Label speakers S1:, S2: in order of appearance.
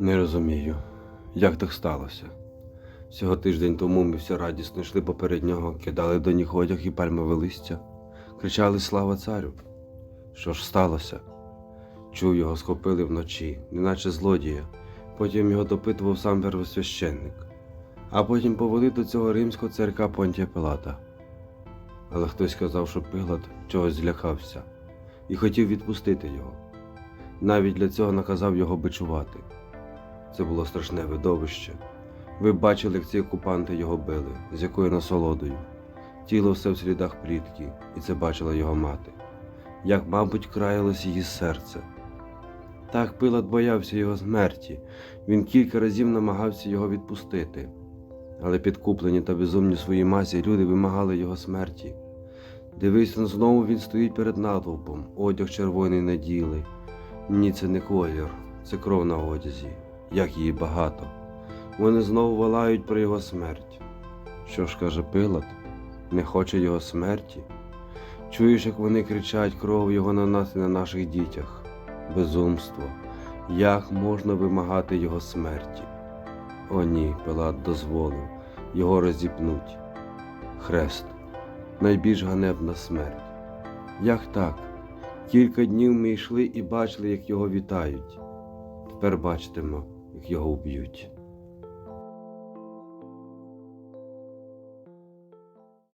S1: Не розумію, як так сталося. Всього тиждень тому ми всі радісно йшли поперед нього, кидали до ніг одяг і пальмове листя, кричали Слава царю! Що ж сталося? Чув його схопили вночі, неначе злодія. Потім його допитував сам первосвященник, а потім повели до цього римського царка Понтія Пилата. Але хтось сказав, що Пилат чогось злякався і хотів відпустити його. Навіть для цього наказав його бичувати. Це було страшне видовище. Ви бачили, як ці окупанти його били, з якою насолодою. Тіло все в слідах плітки, і це бачила його мати. Як, мабуть, краялось її серце. Так Пилат боявся його смерті. Він кілька разів намагався його відпустити. Але підкуплені та безумні своїй масі люди вимагали його смерті. Дивись, он знову він стоїть перед натовпом, одяг червоний наділи. Ні, це не колір, це кров на одязі, як її багато. Вони знову волають про його смерть. Що ж каже Пилат, не хоче його смерті? Чуєш, як вони кричать кров його на нас і на наших дітях? Безумство, як можна вимагати його смерті? О ні, Пилат дозволив, його розіпнуть. Хрест, найбільш ганебна смерть. Як так? Кілька днів ми йшли і бачили, як його вітають. Тепер бачитимо, як його вб'ють.